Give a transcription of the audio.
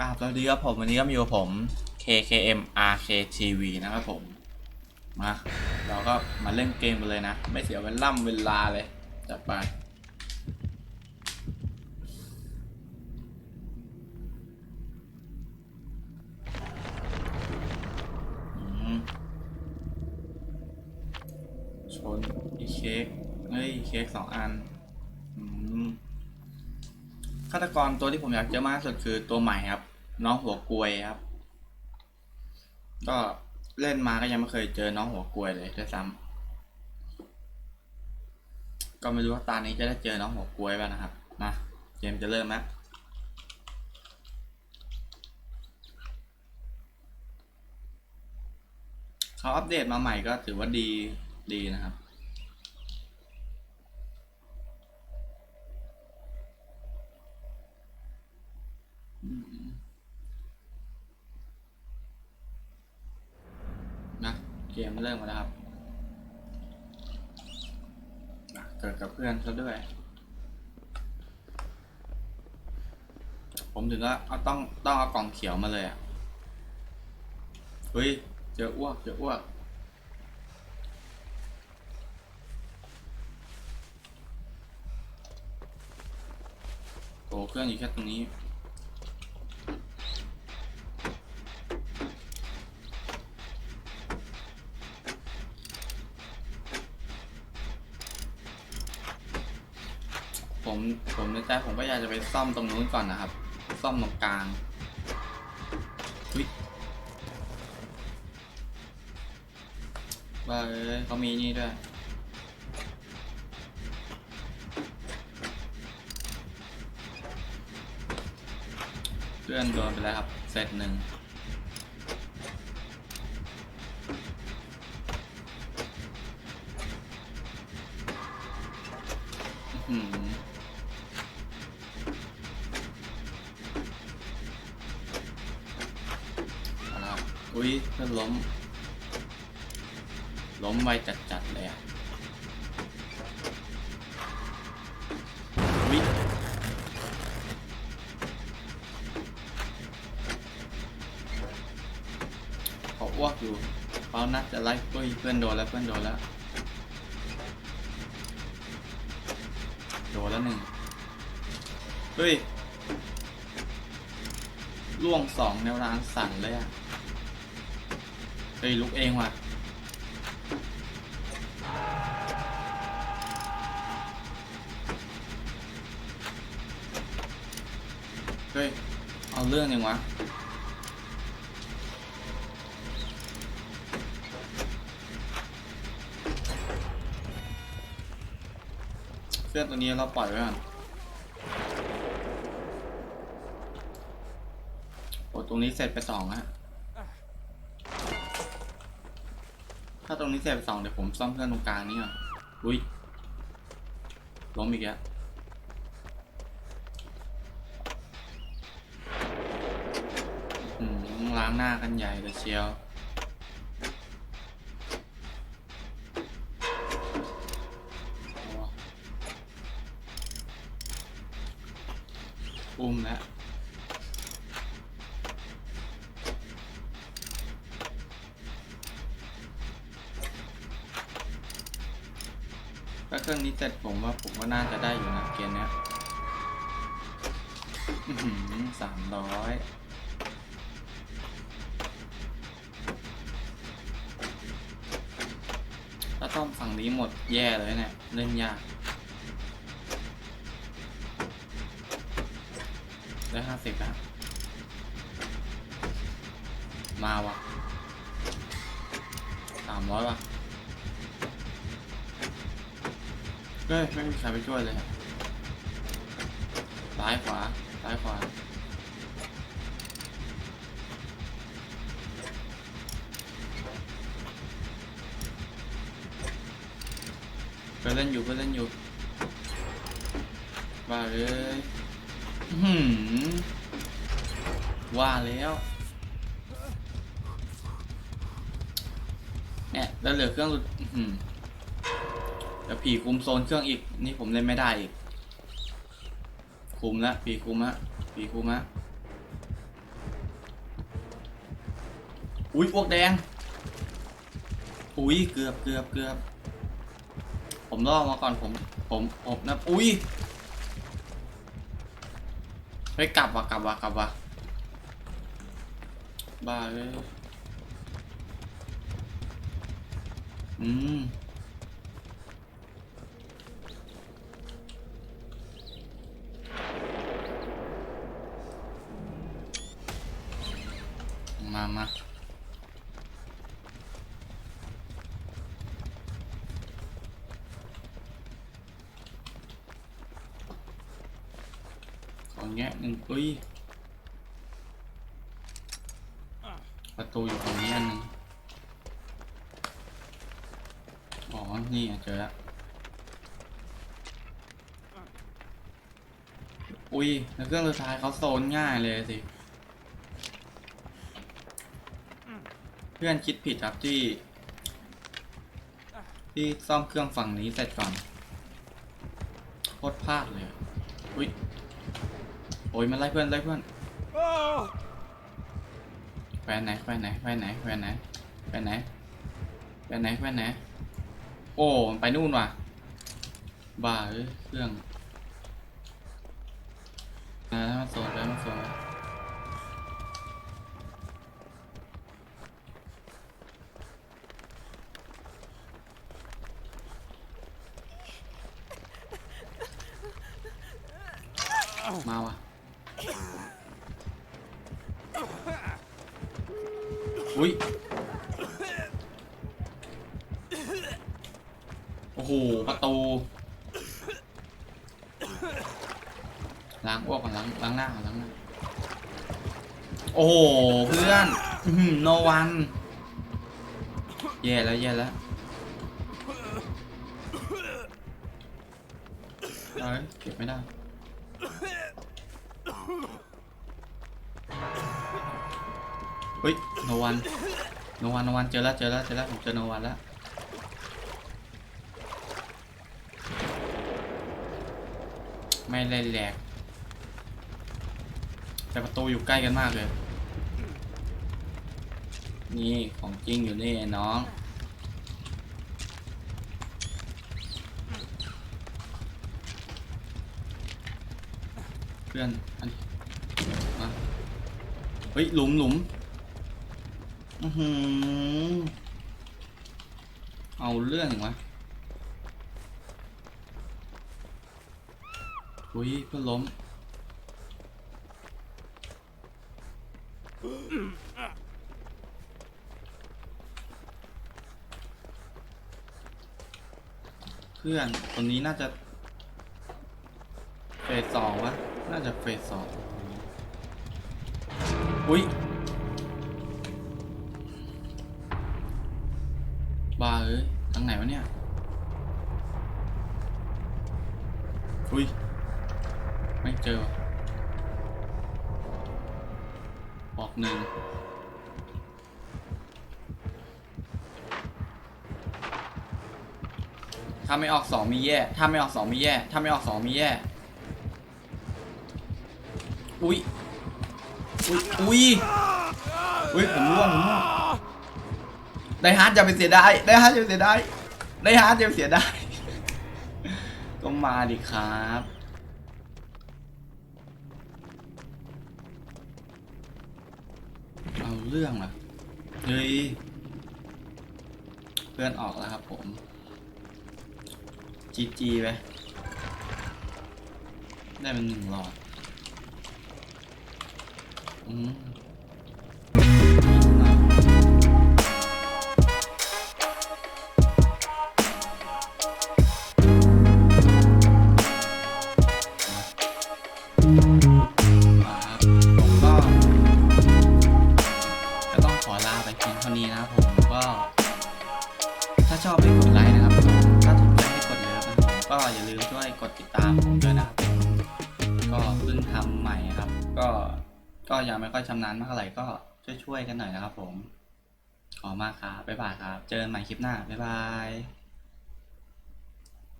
กราบสวัสดีครับผมวันนี้ก็มีกับผม KKM RKTV นะครับผม มาเราก็มาเล่นเกมกันเลยนะ ไม่เสียเวล่ำเวลาเลย จัดไป ชนอีเค้กเฮ้ยเค้กสองอันาตกรตัวที่ผมอยากเจอมากที่สุดคือตัวใหม่ครับ น้องหัวกลวยครับ ก็เล่นมาก็ยังไม่เคยเจอน้องหัวกลวยเลยด้วยซ้ำก็ไม่รู้ว่าตานี้จะได้เจอน้องหัวกลวยป่ะนะครับมาเกมจะเริ่มแล้วเขาอัปเดตมาใหม่ก็ถือว่าดีดีนะครับ นะ เกมเริ่มแล้วครับ เกิดกับเพื่อนซะด้วย ผมถึงก็เอาต้องต้องเอากล่องเขียวมาเลยอะ เฮ้ย เจออ้วก เจออ้วกโอ้เครื่องอยู่แค่ตรงนี้ ผมผมในใจผมก็อยากจะไปซ่อมตรงนู้นก่อนนะครับ ซ่อมตรงกลางวิว่าเอ้ยเขามีนี่ด้วยเพื่อนโดนไปแล้วครับเซตหนึ่งอื้อ อุ้ยเพื่อนล้ม ล้มไวจัดๆเลยอะอุ้ยเขาอ้วกอยู่เขานัดจะไล่อุ้ยเพื่อนโดนแล้วเพื่อนโดนแล้วโดนแล้วหนึ่งเฮ้ยล่วงสองแนวรางสั่นเลยอะ เฮ้ยลุกเองว่ะเฮ้ยเอาเรื่องเองวะเครื่อตัวนี้เราปล่อยไว้ก่อนโอ้ตรงนี้เสร็จไปสองฮะ ถ้าตรงนี้เสร็จไปสองเดี๋ยวผมซ่อมเครื่องตรงกลางนี้ก่อนอุ้ยล้มอีกแล้วอืมล้างหน้ากันใหญ่เลยเชียว อุ้มแล้ว ถ้าเครื่องนี้เสร็จผมว่าผมว่าน่าจะได้อยู่นะเกมเนี้ยสามร้อยถ้าต้องฝั่งนี้หมดแย่เลยเนี่ยเล่นยากได้ห้าสิบแล้วมาวะสามร้อยวะ เฮ้ยไม่มีใครไปช่วยเลย ซ้ายขวา ซ้ายขวาไปเล่นอยู่ไปเล่นอยู่ว่าเลยอื้อหืมว่าแล้วเนี่ยแล้วเหลือเครื่องสุดหือ แล้วผีคุมโซนเครื่องอีก นี่ผมเล่นไม่ได้อีก คุมละผีคุมละผีคุมละอุ้ยอ้วกแดง อุ้ยเกือบเกือบเกือบ ผมรอมาก่อนผมผมผมนะ อุ้ยเฮ้ยกลับว่ะกลับว่ะกลับว่ะบ้าเลยอืม มามาขอแงะหนึ่งอุ้ยประตูอยู่ตรงนี้อันนึงอ๋อ นี่เจอแล้ว อุ้ยแล้วเครื่องสุดท้ายเขาโซนง่ายเลยสิ เพื่อนคิดผิดครับที่ ที่ซ่อมเครื่องฝั่งนี้เสร็จก่อนโคตรพลาดเลยอุ้ยโอ้ยมันไล่เพื่อนไล่เพื่อนแฟนไหนแฟนไหนแฟนไหนแฟนไหนแฟนไหนแฟนไหนแฟนไหนโอ้มันไปนู่นว่ะบ้าเอ้ยเครื่องอ่าแล้วมาโซนแล้วมาโซน มาวะอุ้ย โอ้โห ประตู ล้างอ้วกก่อนล้างล้างหน้าก่อนล้างหน้า โอ้โห เพื่อนโนวันแย่แล้วแย่แล้วเก็บไม่ได้ เฮ้ยโนวันโนวันโนวันเจอแล้วเจอแล้วเจอแล้วผมเจอโนวันแล้วไม่เล่นแหลกแต่ประตูอยู่ใกล้กันมากเลย นี่ของจริงอยู่นี่น้อง พื่อนอันมาเฮ้ยหลุมหลุมอือหือเอาเรื่องวะอุ้ยเพื่อนล้มเพื่อนคนนี้น่าจะเฟสสองวะ น่าจะเฟสสองอุ้ยบ้าเอ้ยทางไหนวะเนี่ย อุ้ย ไม่เจอวะออกหนึ่งถ้าไม่ออกสองมีแย่ ถ้าไม่ออกสองมีแย่ ถ้าไม่ออกสองมีแย่ อุ้ยอุ้ยอุ้ยอุ้ยผมร่วงผมร่วงได้ฮาร์ดอย่าไปเสียไดายได้ฮาร์ดอย่าไปเสียไดายได้ฮาร์ดอย่าไปเสียไดายก็มาดิครับเอาเรื่องอะเฮ้ยเพื่อนออกแล้วครับผมจีจีไปได้เป็นหนึ่งหลอด ผมก็ก็ต้องขอลาไปเพียงเท่านี้นะครับผมก็ ถ้าชอบให้กดไลค์นะครับ ถ้าถูกใจให้กดเลิฟนะครับก็อย่าลืมช่วยกดติดตามผมด้วยนะครับ ก็เพิ่งทำใหม่ครับ ก็ ก็ยังไม่ค่อยชำนาญมากเท่าไหร่ก็ช่วยๆกันหน่อยนะครับผมขอบมากครับบ๊ายบายครับ เจอกันใหม่คลิปหน้าบ๊ายบาย